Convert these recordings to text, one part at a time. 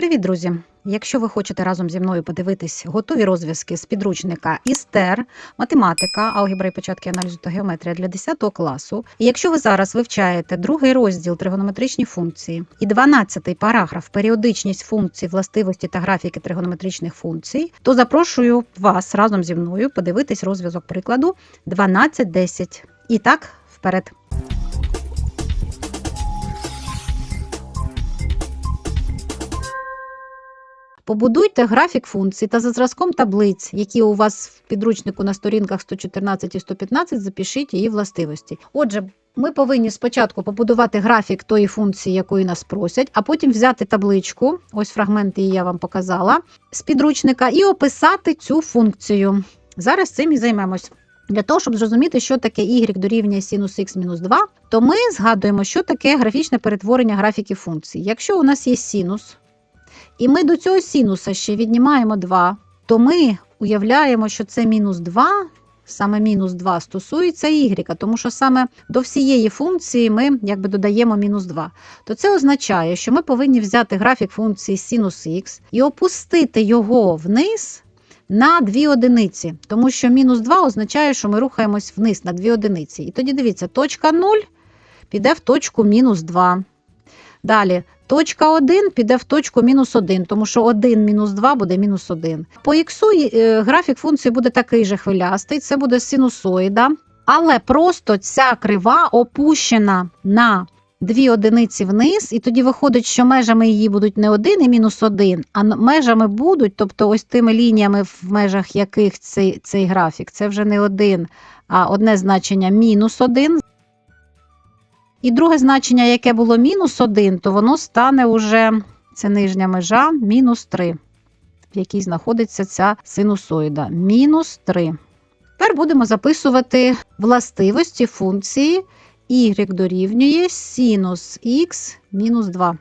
Привіт, друзі! Якщо ви хочете разом зі мною подивитись готові розв'язки з підручника ІСТЕР, математика, алгебра і початки аналізу та геометрія для 10 класу, і якщо ви зараз вивчаєте другий розділ тригонометричні функції і 12 параграф періодичність функцій, властивості та графіки тригонометричних функцій, то запрошую вас разом зі мною подивитись розв'язок прикладу 12.10. І так, вперед. Побудуйте графік функцій та за зразком таблиць, які у вас в підручнику на сторінках 114 і 115, запишіть її властивості. Отже, ми повинні спочатку побудувати графік тої функції, якої нас просять, а потім взяти табличку, ось фрагмент її я вам показала, з підручника, і описати цю функцію. Зараз цим і займемось. Для того, щоб зрозуміти, що таке y дорівнює синус х мінус 2, то ми згадуємо, що таке графічне перетворення графіків функцій. Якщо у нас є синус, і ми до цього синуса ще віднімаємо 2, то ми уявляємо, що це мінус 2, саме мінус 2 стосується y, тому що саме до всієї функції ми якби додаємо мінус 2. То це означає, що ми повинні взяти графік функції синус х і опустити його вниз на 2 одиниці, тому що мінус 2 означає, що ми рухаємось вниз на 2 одиниці. І тоді дивіться, точка 0 піде в точку мінус 2. Далі точка 1 піде в точку мінус 1, тому що 1 мінус 2 буде мінус 1. По х е, графік функції буде такий же хвилястий, це буде синусоїда, але просто ця крива опущена на 2 одиниці вниз, і тоді виходить, що межами її будуть не 1 і мінус 1, а межами будуть, тобто ось тими лініями, в межах яких цей, цей графік, це вже не 1, а одне значення мінус 1. І друге значення, яке було мінус 1, то воно стане уже, це нижня межа, мінус 3, в якій знаходиться ця синусоїда. Мінус 3. Тепер будемо записувати властивості функції y дорівнює синус х мінус 2.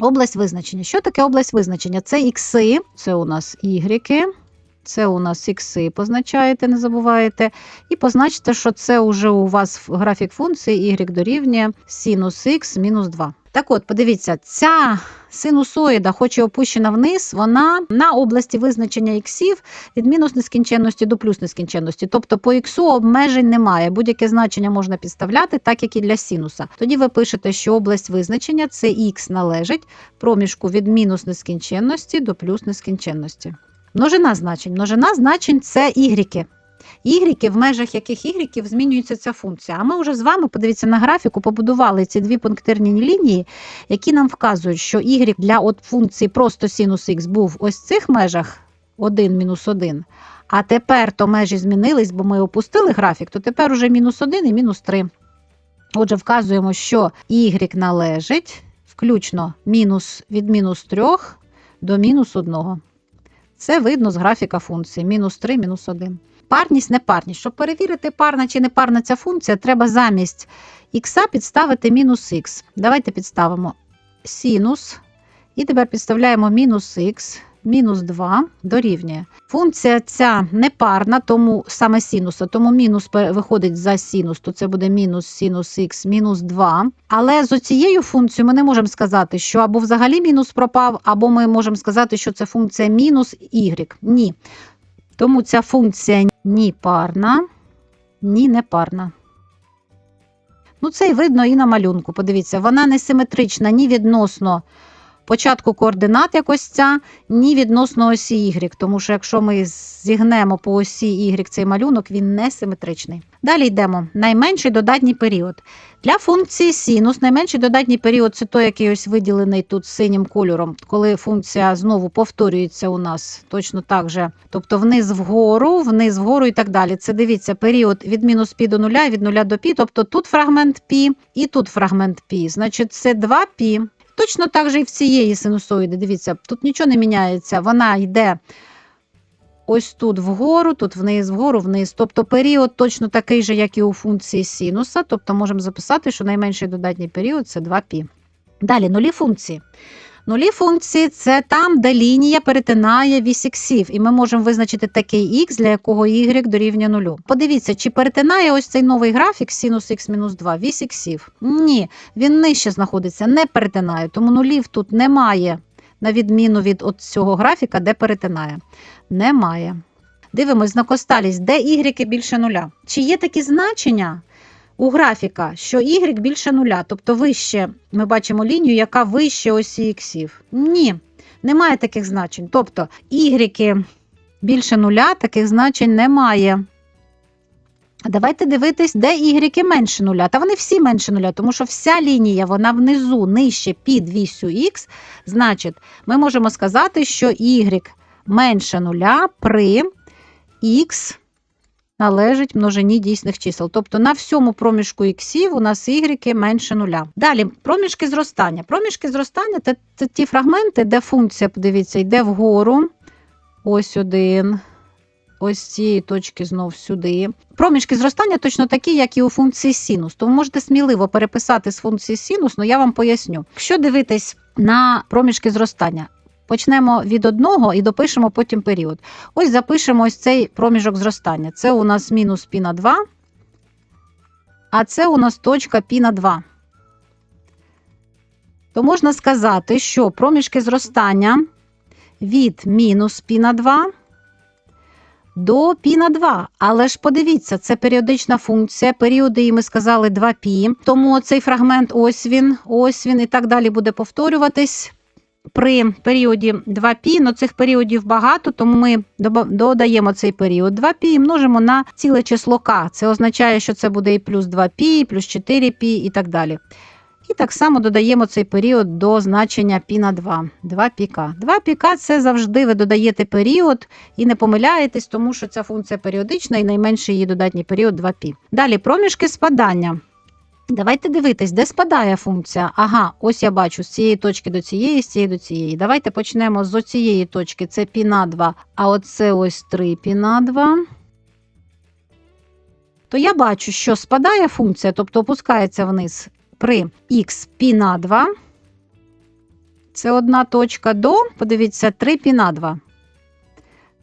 Область визначення. Що таке область визначення? Це ікси, це у нас y, це у нас ікси позначаєте, не забуваєте. І позначте, що це вже у вас графік функції y дорівнює синус х мінус 2. Так от, подивіться, ця синусоїда, хоч і опущена вниз, вона на області визначення іксів від мінус нескінченності до плюс нескінченності. Тобто по іксу обмежень немає. Будь-яке значення можна підставляти, так як і для синуса. Тоді ви пишете, що область визначення це х належить проміжку від мінус нескінченності до плюс нескінченності. Множина значень. Множина значень це ігріки. Ігріки, в межах яких ігріків змінюється ця функція. А ми вже з вами, подивіться на графіку, побудували ці дві пунктирні лінії, які нам вказують, що y для от функції просто синус х був ось в цих межах 1 мінус 1. А тепер то межі змінились, бо ми опустили графік, то тепер уже мінус 1 і мінус 3. Отже, вказуємо, що y належить включно мінус від мінус 3 до мінус 1. Це видно з графіка функції мінус 3, мінус 1. Парність, непарність. Щоб перевірити, парна чи непарна ця функція, треба замість х підставити мінус х. Давайте підставимо синус. І тепер підставляємо мінус х, мінус 2 дорівнює. Функція ця непарна, тому саме синуса, тому мінус виходить за синус, то це буде мінус синус х, мінус 2. Але з цією функцією ми не можемо сказати, що або взагалі мінус пропав, або ми можемо сказати, що це функція мінус y. Ні. Тому ця функція ні парна, ні непарна. Ну, це й видно і на малюнку. Подивіться, вона не симетрична ні відносно початку координат якось ця, ні відносно осі Y, тому що якщо ми зігнемо по осі Y цей малюнок, він не симетричний. Далі йдемо. Найменший додатній період. Для функції синус найменший додатній період це той, який ось виділений тут синім кольором, коли функція знову повторюється у нас точно так же. Тобто вниз вгору, вниз вгору і так далі. Це дивіться, період від мінус пі до нуля, від нуля до пі, тобто тут фрагмент пі і тут фрагмент пі. Значить, це 2 пі. Точно так же і в цієї синусоїди. Дивіться, тут нічого не міняється. Вона йде ось тут вгору, тут вниз, вгору, вниз. Тобто період точно такий же, як і у функції синуса. Тобто можемо записати, що найменший додатній період це 2π. Далі нулі функції. Нулі функції це там, де лінія перетинає вісь іксів, і ми можемо визначити такий х, для якого y дорівнює нулю. Подивіться, чи перетинає ось цей новий графік синус х-2 вісь іксів? Ні, він нижче знаходиться, не перетинає, тому нулів тут немає. на відміну від цього графіка, де перетинає? Немає. Дивимось на косталість, де y більше нуля. Чи є такі значення у графіка, що y більше нуля, тобто вище ми бачимо лінію, яка вище осі іксів? Ні, немає таких значень. Тобто y більше нуля, таких значень немає. Давайте дивитись, де y менше нуля. Та вони всі менше нуля, тому що вся лінія вона внизу нижче під вісю х. Значить, ми можемо сказати, що y менше нуля при х належить множині дійсних чисел. Тобто на всьому проміжку іксів у нас y менше нуля. Далі проміжки зростання. Проміжки зростання це, це ті фрагменти, де функція, подивіться, йде вгору. Ось один. Ось з цієї точки знов сюди. Проміжки зростання точно такі, як і у функції синус. Тому можете сміливо переписати з функції синус, але я вам поясню. Якщо дивитись на проміжки зростання, почнемо від одного і допишемо потім період. Ось запишемо ось цей проміжок зростання. Це у нас мінус пі на 2, а це у нас точка пі на 2. То можна сказати, що проміжки зростання від мінус пі на 2 до пі на 2. Але ж подивіться, це періодична функція. Періоди, і ми сказали 2π. Тому цей фрагмент ось він, ось він і так далі буде повторюватись При періоді 2π, ну цих періодів багато, тому ми доба- додаємо цей період 2π і множимо на ціле число k. Це означає, що це буде і плюс 2π, і плюс 4π і так далі. І так само додаємо цей період до значення π на 2, 2 піка. 2 піка це завжди ви додаєте період і не помиляєтесь, тому що ця функція періодична і найменший її додатній період 2 пі. Далі проміжки спадання. Давайте дивитись, де спадає функція. Ага, ось я бачу з цієї точки до цієї, з цієї до цієї. Давайте почнемо з цієї точки. Це пі на 2, а оце ось 3 пі на 2. То я бачу, що спадає функція, тобто опускається вниз при х пі на 2. Це одна точка до, подивіться, 3 пі на 2.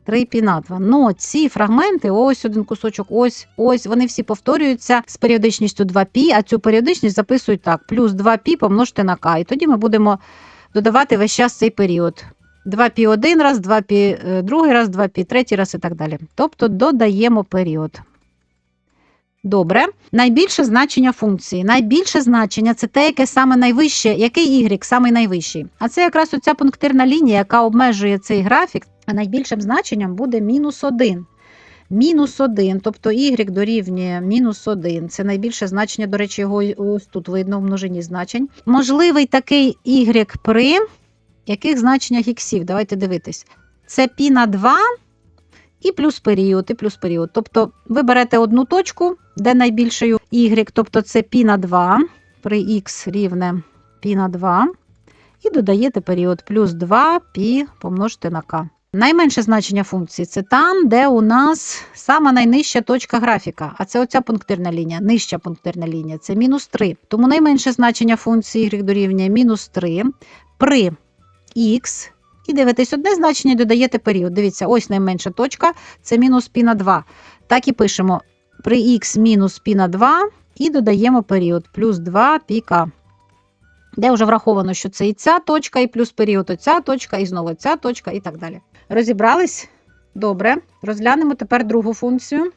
3 пі на 2. Ну, ці фрагменти, ось один кусочок, ось, ось, вони всі повторюються з періодичністю 2 пі, а цю періодичність записують так: плюс 2 пі помножте на k. І тоді ми будемо додавати весь час цей період. 2 пі один раз, 2 пі е, другий раз, 2 пі третій раз і так далі. Тобто додаємо період. Добре. Найбільше значення функції. Найбільше значення це те, яке саме найвище, який y саме найвищий. А це якраз оця пунктирна лінія, яка обмежує цей графік А найбільшим значенням буде мінус 1. Мінус 1, тобто y дорівнює мінус 1. Це найбільше значення, до речі, його ось тут видно в множині значень. Можливий такий y при яких значеннях іксів? Давайте дивитись. Це пі на 2 і плюс період, і плюс період. Тобто ви берете одну точку, де найбільшою y, тобто це π на 2 при х рівне π на 2, і додаєте період плюс 2 π помножити на k. Найменше значення функції це там, де у нас сама найнижча точка графіка, а це оця пунктирна лінія, нижча пунктирна лінія, це мінус 3. Тому найменше значення функції y дорівнює мінус 3 при х. І дивитесь, одне значення додаєте період. Дивіться, ось найменша точка, це мінус π на 2. Так і пишемо при х мінус π на 2 і додаємо період плюс 2 піка. Де вже враховано, що це і ця точка, і плюс період оця точка, і знову ця точка, і так далі. Розібрались? Добре. Розглянемо тепер другу функцію.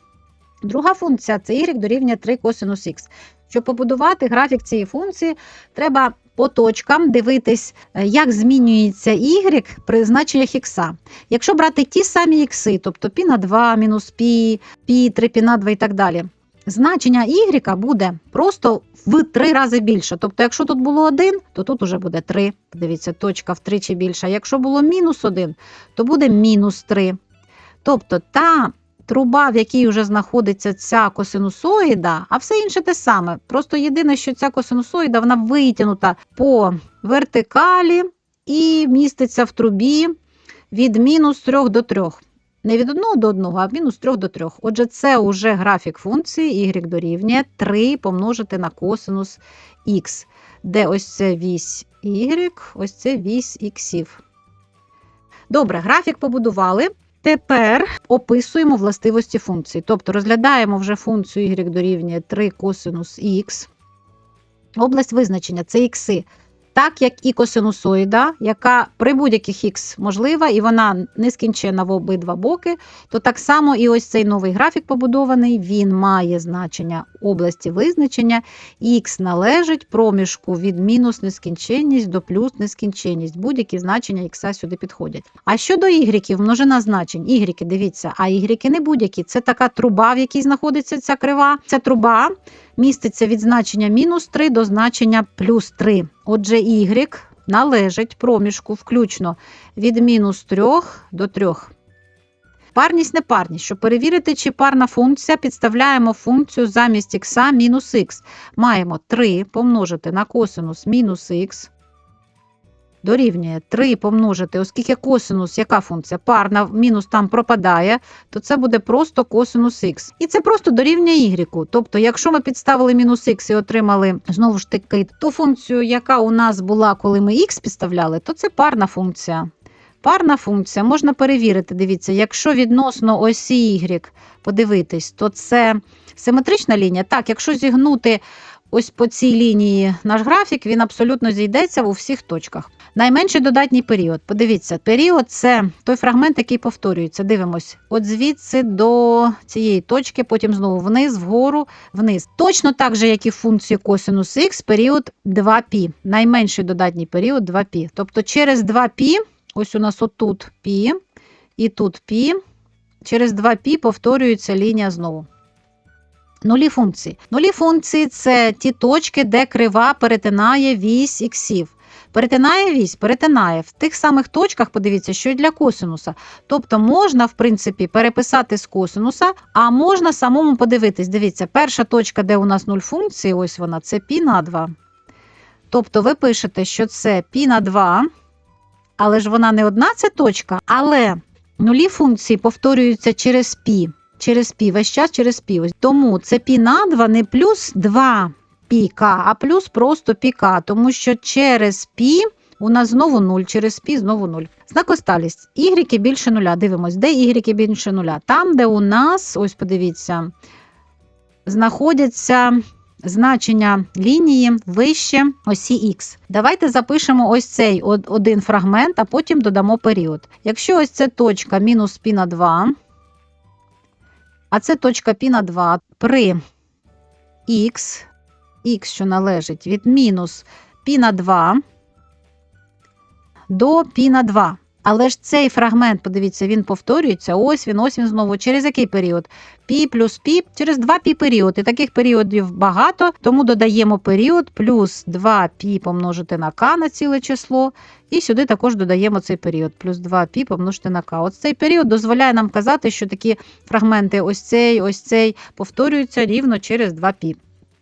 Друга функція це y дорівнює 3 косинус х. Щоб побудувати графік цієї функції, треба по точкам дивитись, е, як змінюється y при значеннях х. Якщо брати ті самі ікси, тобто пі на 2, мінус пі, пі, 3 пі на 2 і так далі, значення y буде просто в 3 рази більше. Тобто, якщо тут було 1, то тут уже буде 3. Подивіться, точка втричі більша. Якщо було мінус 1, то буде мінус 3. Тобто та труба, в якій вже знаходиться ця косинусоїда, а все інше те саме. Просто єдине, що ця косинусоїда вона витягнута по вертикалі і міститься в трубі від мінус 3 до 3. Не від 1 до 1, а мінус 3 до 3. Отже, це вже графік функції y дорівнює 3 помножити на косинус х, де ось це вісь y, ось це вісь іксів. Добре, графік побудували. Тепер описуємо властивості функції. Тобто розглядаємо вже функцію y дорівнює 3 косинус х. Область визначення це ікси. Так як і косинусоїда, яка при будь-яких х можлива, і вона нескінчена в обидва боки, то так само і ось цей новий графік побудований, він має значення області визначення, х належить проміжку від мінус нескінченність до плюс нескінченність. Будь-які значення х сюди підходять. А щодо ігріків, множина значень, ігріки, дивіться, а ігріки не будь-які. Це така труба, в якій знаходиться ця крива. Ця труба міститься від значення мінус 3 до значення плюс 3. Отже, y належить проміжку включно від мінус 3 до 3. Парність непарність. Щоб перевірити, чи парна функція, підставляємо функцію замість х мінус х. Маємо 3 помножити на косинус мінус х. Дорівнює 3 помножити, оскільки косинус, яка функція? Парна, мінус там пропадає, то це буде просто косинус х. І це просто дорівнює y. Тобто, якщо ми підставили мінус х і отримали знову ж таки ту функцію, яка у нас була, коли ми х підставляли, то це парна функція. Парна функція можна перевірити. Дивіться, якщо відносно осі y подивитись, то це симетрична лінія. Так, якщо зігнути ось по цій лінії наш графік, він абсолютно зійдеться у всіх точках. Найменший додатній період. Подивіться, період це той фрагмент, який повторюється. Дивимось, от звідси до цієї точки, потім знову вниз, вгору, вниз. Точно так же, як і в функції косинус х, період 2π. Найменший додатній період 2π. Тобто через 2π, ось у нас отут π, і тут π, через 2π повторюється лінія знову. Нулі функції. Нулі функції це ті точки, де крива перетинає вісь іксів. Перетинає вісь, перетинає в тих самих точках, подивіться, що і для косинуса. Тобто можна, в принципі, переписати з косинуса, а можна самому подивитись. Дивіться, перша точка, де у нас нуль функції, ось вона, це π на 2. Тобто ви пишете, що це π на 2, але ж вона не одна ця точка, але нулі функції повторюються через π. через пі, весь час через пі. Тому це пі на 2 не плюс 2 піка, а плюс просто піка, тому що через пі у нас знову нуль, через пі знову нуль. Знак осталість: Ігріки більше нуля. Дивимось, де ігріки більше нуля. Там, де у нас, ось подивіться, знаходяться. Значення лінії вище осі Х. Давайте запишемо ось цей один фрагмент, а потім додамо період. Якщо ось це точка мінус пі на 2, а це точка пі на 2 при х х, що належить від мінус π на 2 до π на 2. Але ж цей фрагмент, подивіться, він повторюється. Ось він, ось він знову. Через який період? Пі плюс пі через 2 пі період. І таких періодів багато, тому додаємо період плюс 2 пі помножити на k на ціле число. І сюди також додаємо цей період, плюс 2 пі помножити на k. От цей період дозволяє нам казати, що такі фрагменти, ось цей, ось цей, повторюються рівно через 2 пі.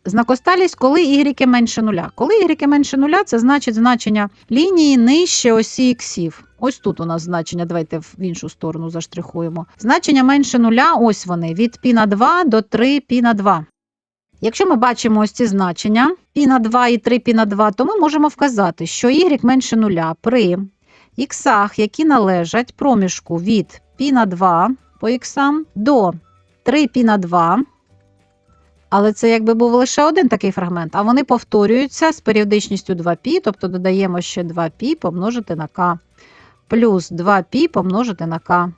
Знакосталість, коли y менше нуля. Коли y менше нуля, це значить значення лінії нижче осі іксів. Ось тут у нас значення, давайте в іншу сторону заштрихуємо. Значення менше нуля, ось вони, від π на 2 до 3 π на 2. Якщо ми бачимо ось ці значення π на 2 і 3 π на 2, то ми можемо вказати, що y менше нуля при іксах, які належать проміжку від π на 2 по іксам до 3 π на 2. Але це якби був лише один такий фрагмент, а вони повторюються з періодичністю 2π, тобто додаємо ще 2π помножити на k, плюс 2π помножити на k.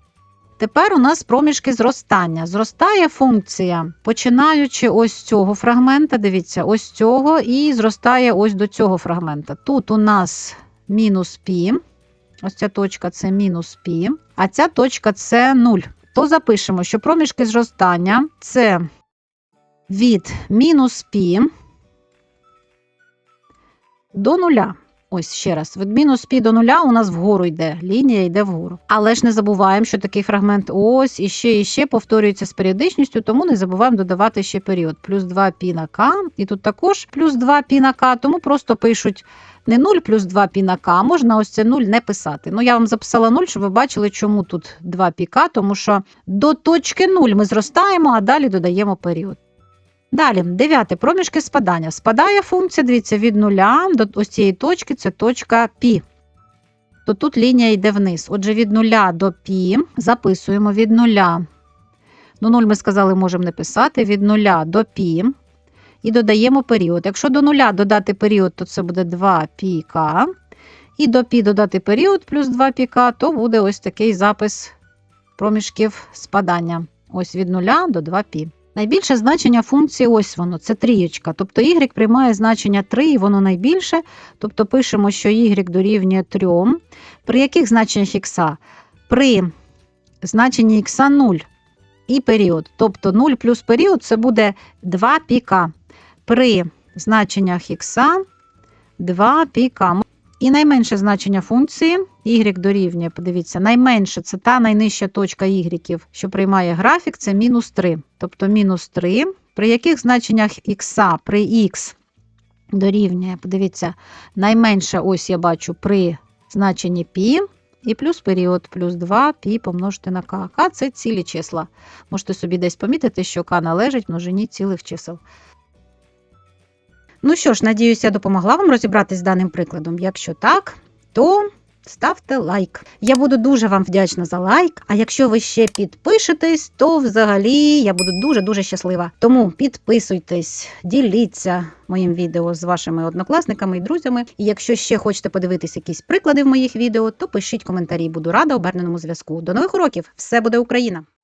Тепер у нас проміжки зростання. Зростає функція, починаючи ось з цього фрагмента, дивіться, ось з цього, і зростає ось до цього фрагмента. Тут у нас мінус π, ось ця точка це мінус π, а ця точка це 0. То запишемо, що проміжки зростання це від мінус пі до нуля. Ось ще раз, від мінус пі до нуля у нас вгору йде, лінія йде вгору. Але ж не забуваємо, що такий фрагмент ось, і ще, і ще повторюється з періодичністю, тому не забуваємо додавати ще період. Плюс 2 пі на К, і тут також плюс 2 пі на К, тому просто пишуть не 0 плюс 2 пі на К, можна ось це 0 не писати. Ну, я вам записала 0, щоб ви бачили, чому тут 2 пі К, тому що до точки 0 ми зростаємо, а далі додаємо період. Далі, дев'яте, проміжки спадання. Спадає функція, дивіться, від нуля до ось цієї точки це точка π. То тут лінія йде вниз. Отже, від нуля до π записуємо від нуля. Ну, 0 ми сказали, можемо не писати, від нуля до π. і додаємо період. Якщо до нуля додати період, то це буде 2 піка. І до пі додати період плюс 2 піка, то буде ось такий запис проміжків спадання. Ось від 0 до 2 пі. Найбільше значення функції ось воно, це трієчка. Тобто y приймає значення 3 і воно найбільше. Тобто пишемо, що y дорівнює 3. При яких значеннях х? При значенні х 0 і період. Тобто 0 плюс період це буде 2 піка. При значеннях х 2 піка. І найменше значення функції y дорівнює, подивіться, найменше це та найнижча точка y, що приймає графік, це мінус 3. Тобто мінус 3. При яких значеннях х при х дорівнює, подивіться, найменше ось я бачу при значенні π, і плюс період, плюс 2 пі помножити на k. k – це цілі числа. Можете собі десь помітити, що k належить множині цілих чисел. Ну що ж, надіюся, я допомогла вам розібратись з даним прикладом. Якщо так, то ставте лайк. Я буду дуже вам вдячна за лайк. А якщо ви ще підпишетесь, то взагалі я буду дуже-дуже щаслива. Тому підписуйтесь, діліться моїм відео з вашими однокласниками і друзями. І якщо ще хочете подивитись якісь приклади в моїх відео, то пишіть коментарі. Буду рада оберненому зв'язку. До нових уроків! Все буде Україна!